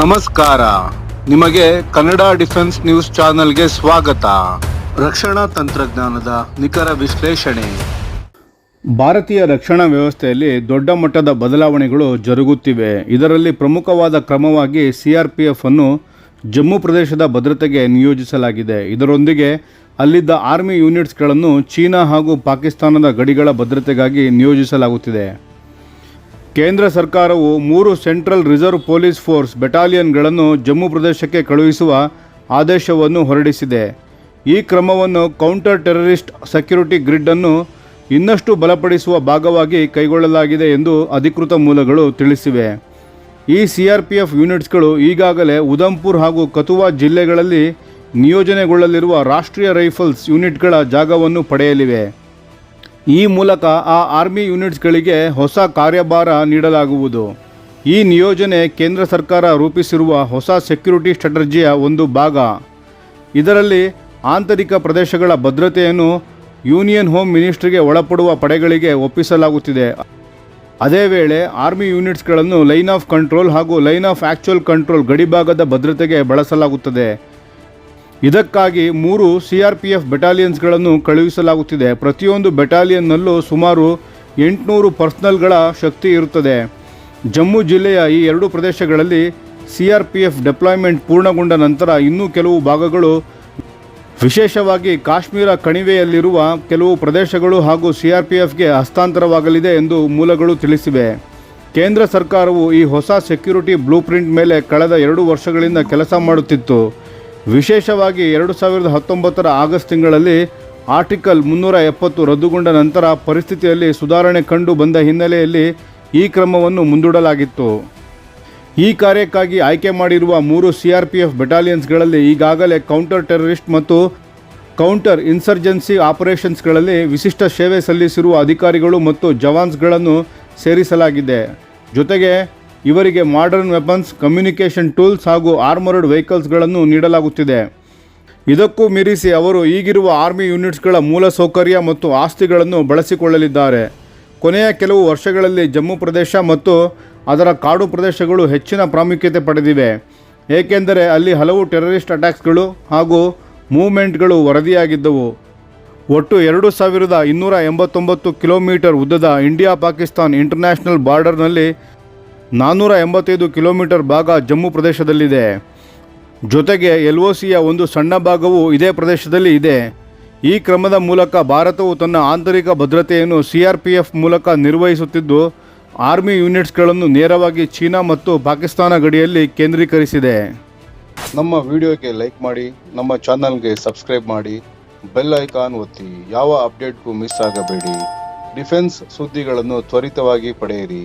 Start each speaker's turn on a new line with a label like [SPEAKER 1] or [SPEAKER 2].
[SPEAKER 1] ನಮಸ್ಕಾರ. ನಿಮಗೆ Kannada defence news ಚಾನೆಲ್ಗೆ ಸ್ವಾಗತ. ರಕ್ಷಣಾ ತಂತ್ರಜ್ಞಾನದ ನಿಖರ ವಿಶ್ಲೇಷಣೆ. ಭಾರತೀಯ ರಕ್ಷಣಾ ವ್ಯವಸ್ಥೆಯಲ್ಲಿ ದೊಡ್ಡ ಮಟ್ಟದ ಬದಲಾವಣೆಗಳು ಜರುಗುತ್ತಿವೆ. ಇದರಲ್ಲಿ ಪ್ರಮುಖವಾದ ಕ್ರಮವಾಗಿ ಸಿಆರ್ಪಿಎಫ್ ಅನ್ನು ಜಮ್ಮು ಪ್ರದೇಶದ ಭದ್ರತೆಗೆ ನಿಯೋಜಿಸಲಾಗಿದೆ. ಇದರೊಂದಿಗೆ ಅಲ್ಲಿದ್ದ ಆರ್ಮಿ ಯೂನಿಟ್ಸ್ಗಳನ್ನು ಚೀನಾ ಹಾಗೂ ಪಾಕಿಸ್ತಾನದ ಗಡಿಗಳ ಭದ್ರತೆಗಾಗಿ ನಿಯೋಜಿಸಲಾಗುತ್ತಿದೆ. ಕೇಂದ್ರ ಸರ್ಕಾರವು ಮೂರು ಸೆಂಟ್ರಲ್ ರಿಸರ್ವ್ ಪೊಲೀಸ್ ಫೋರ್ಸ್ ಬೆಟಾಲಿಯನ್ಗಳನ್ನು ಜಮ್ಮು ಪ್ರದೇಶಕ್ಕೆ ಕಳುಹಿಸುವ ಆದೇಶವನ್ನು ಹೊರಡಿಸಿದೆ. ಈ ಕ್ರಮವನ್ನು ಕೌಂಟರ್ ಟೆರರಿಸ್ಟ್ ಸೆಕ್ಯುರಿಟಿ ಗ್ರಿಡ್ ಅನ್ನು ಇನ್ನಷ್ಟು ಬಲಪಡಿಸುವ ಭಾಗವಾಗಿ ಕೈಗೊಳ್ಳಲಾಗಿದೆ ಎಂದು ಅಧಿಕೃತ ಮೂಲಗಳು ತಿಳಿಸಿವೆ. ಈ ಸಿಆರ್ಪಿಎಫ್ ಯೂನಿಟ್ಸ್ಗಳು ಈಗಾಗಲೇ ಉಧಂಪುರ್ ಹಾಗೂ ಕತುವಾ ಜಿಲ್ಲೆಗಳಲ್ಲಿ ನಿಯೋಜನೆಗೊಳ್ಳಲಿರುವ ರಾಷ್ಟ್ರೀಯ ರೈಫಲ್ಸ್ ಯೂನಿಟ್ಗಳ ಜಾಗವನ್ನು ಪಡೆಯಲಿವೆ. ಈ ಮೂಲಕ ಆ ಆರ್ಮಿ ಯೂನಿಟ್ಸ್ಗಳಿಗೆ ಹೊಸ ಕಾರ್ಯಭಾರ ನೀಡಲಾಗುವುದು. ಈ ನಿಯೋಜನೆ ಕೇಂದ್ರ ಸರ್ಕಾರ ರೂಪಿಸಿರುವ ಹೊಸ ಸೆಕ್ಯುರಿಟಿ ಸ್ಟ್ರಾಟಜಿಯ ಒಂದು ಭಾಗ. ಇದರಲ್ಲಿ ಆಂತರಿಕ ಪ್ರದೇಶಗಳ ಭದ್ರತೆಯನ್ನು ಯೂನಿಯನ್ ಹೋಮ್ ಮಿನಿಸ್ಟ್ರಿಗೆ ಒಳಪಡುವ ಪಡೆಗಳಿಗೆ ಒಪ್ಪಿಸಲಾಗುತ್ತಿದೆ. ಅದೇ ವೇಳೆ ಆರ್ಮಿ ಯೂನಿಟ್ಸ್ಗಳನ್ನು ಲೈನ್ ಆಫ್ ಕಂಟ್ರೋಲ್ ಹಾಗೂ ಲೈನ್ ಆಫ್ ಆ್ಯಕ್ಚುಯಲ್ ಕಂಟ್ರೋಲ್ ಗಡಿಭಾಗದ ಭದ್ರತೆಗೆ ಬಳಸಲಾಗುತ್ತದೆ. ಇದಕ್ಕಾಗಿ ಮೂರು ಸಿಆರ್ಪಿಎಫ್ ಬೆಟಾಲಿಯನ್ಸ್ಗಳನ್ನು ಕಳುಹಿಸಲಾಗುತ್ತಿದೆ. ಪ್ರತಿಯೊಂದು ಬೆಟಾಲಿಯನ್ನಲ್ಲೂ ಸುಮಾರು ಎಂಟುನೂರು ಪರ್ಸ್ನಲ್ಗಳ ಶಕ್ತಿ ಇರುತ್ತದೆ. ಜಮ್ಮು ಜಿಲ್ಲೆಯ ಈ ಎರಡು ಪ್ರದೇಶಗಳಲ್ಲಿ ಸಿಆರ್ಪಿಎಫ್ ಡೆಪ್ಲಾಯ್ಮೆಂಟ್ ಪೂರ್ಣಗೊಂಡ ನಂತರ ಇನ್ನೂ ಕೆಲವು ಭಾಗಗಳು ವಿಶೇಷವಾಗಿ ಕಾಶ್ಮೀರ ಕಣಿವೆಯಲ್ಲಿರುವ ಕೆಲವು ಪ್ರದೇಶಗಳು ಹಾಗೂ ಸಿಆರ್ಪಿಎಫ್ಗೆ ಹಸ್ತಾಂತರವಾಗಲಿದೆ ಎಂದು ಮೂಲಗಳು ತಿಳಿಸಿವೆ. ಕೇಂದ್ರ ಸರ್ಕಾರವು ಈ ಹೊಸ ಸೆಕ್ಯುರಿಟಿ ಬ್ಲೂಪ್ರಿಂಟ್ ಮೇಲೆ ಕಳೆದ ಎರಡು ವರ್ಷಗಳಿಂದ ಕೆಲಸ ಮಾಡುತ್ತಿತ್ತು. ವಿಶೇಷವಾಗಿ ಎರಡು ಸಾವಿರದ ಹತ್ತೊಂಬತ್ತರ ಆಗಸ್ಟ್ ತಿಂಗಳಲ್ಲಿ ಆರ್ಟಿಕಲ್ ಮುನ್ನೂರ ಎಪ್ಪತ್ತು ರದ್ದುಗೊಂಡ ನಂತರ ಪರಿಸ್ಥಿತಿಯಲ್ಲಿ ಸುಧಾರಣೆ ಕಂಡು ಬಂದ ಹಿನ್ನೆಲೆಯಲ್ಲಿ ಈ ಕ್ರಮವನ್ನು ಮುಂದೂಡಲಾಗಿತ್ತು. ಈ ಕಾರ್ಯಕ್ಕಾಗಿ ಆಯ್ಕೆ ಮಾಡಿರುವ ಮೂರು ಸಿಆರ್ಪಿಎಫ್ ಬೆಟಾಲಿಯನ್ಸ್ಗಳಲ್ಲಿ ಈಗಾಗಲೇ ಕೌಂಟರ್ ಟೆರರಿಸ್ಟ್ ಮತ್ತು ಕೌಂಟರ್ ಇನ್ಸರ್ಜೆನ್ಸಿ ಆಪರೇಷನ್ಸ್ಗಳಲ್ಲಿ ವಿಶಿಷ್ಟ ಸೇವೆ ಸಲ್ಲಿಸಿರುವ ಅಧಿಕಾರಿಗಳು ಮತ್ತು ಜವಾನ್ಸ್ಗಳನ್ನು ಸೇರಿಸಲಾಗಿದೆ. ಜೊತೆಗೆ ಇವರಿಗೆ ಮಾಡರ್ನ್ ವೆಪನ್ಸ್ ಕಮ್ಯುನಿಕೇಷನ್ ಟೂಲ್ಸ್ ಹಾಗೂ ಆರ್ಮರ್ಡ್ ವೆಹಿಕಲ್ಸ್ಗಳನ್ನು ನೀಡಲಾಗುತ್ತಿದೆ. ಇದಕ್ಕೂ ಮೀರಿಸಿ ಅವರು ಈಗಿರುವ ಆರ್ಮಿ ಯೂನಿಟ್ಸ್ಗಳ ಮೂಲಸೌಕರ್ಯ ಮತ್ತು ಆಸ್ತಿಗಳನ್ನು ಬಳಸಿಕೊಳ್ಳಲಿದ್ದಾರೆ. ಕೊನೆಯ ಕೆಲವು ವರ್ಷಗಳಲ್ಲಿ ಜಮ್ಮು ಪ್ರದೇಶ ಮತ್ತು ಅದರ ಕಾಡು ಪ್ರದೇಶಗಳು ಹೆಚ್ಚಿನ ಪ್ರಾಮುಖ್ಯತೆ ಪಡೆದಿವೆ. ಏಕೆಂದರೆ ಅಲ್ಲಿ ಹಲವು ಟೆರರಿಸ್ಟ್ ಅಟ್ಯಾಕ್ಸ್ಗಳು ಹಾಗೂ ಮೂವ್ಮೆಂಟ್ಗಳು ವರದಿಯಾಗಿದ್ದವು. ಒಟ್ಟು ಎರಡು ಸಾವಿರದ ಇನ್ನೂರ ಎಂಬತ್ತೊಂಬತ್ತು ಕಿಲೋಮೀಟರ್ ಉದ್ದದ ಇಂಡಿಯಾ ಪಾಕಿಸ್ತಾನ್ ಇಂಟರ್ನ್ಯಾಷನಲ್ ಬಾರ್ಡರ್ನಲ್ಲಿ ನಾನ್ನೂರ ಎಂಬತ್ತೈದು ಕಿಲೋಮೀಟರ್ ಭಾಗ ಜಮ್ಮು ಪ್ರದೇಶದಲ್ಲಿದೆ. ಜೊತೆಗೆ ಎಲ್ ಒ ಸಿಯ ಒಂದು ಸಣ್ಣ ಭಾಗವು ಇದೇ ಪ್ರದೇಶದಲ್ಲಿ ಇದೆ. ಈ ಕ್ರಮದ ಮೂಲಕ ಭಾರತವು ತನ್ನ ಆಂತರಿಕ ಭದ್ರತೆಯನ್ನು ಸಿ ಆರ್ ಪಿ ಎಫ್ ಮೂಲಕ ನಿರ್ವಹಿಸುತ್ತಿದ್ದು, ಆರ್ಮಿ ಯೂನಿಟ್ಸ್ಗಳನ್ನು ನೇರವಾಗಿ ಚೀನಾ ಮತ್ತು ಪಾಕಿಸ್ತಾನ ಗಡಿಯಲ್ಲಿ ಕೇಂದ್ರೀಕರಿಸಿದೆ. ನಮ್ಮ ವಿಡಿಯೋಗೆ ಲೈಕ್ ಮಾಡಿ, ನಮ್ಮ ಚಾನಲ್ಗೆ ಸಬ್ಸ್ಕ್ರೈಬ್ ಮಾಡಿ, ಬೆಲ್ ಐಕಾನ್ ಒತ್ತಿ, ಯಾವ ಅಪ್ಡೇಟ್ಗೂ ಮಿಸ್ ಆಗಬೇಡಿ. ಡಿಫೆನ್ಸ್ ಸುದ್ದಿಗಳನ್ನು ತ್ವರಿತವಾಗಿ ಪಡೆಯಿರಿ.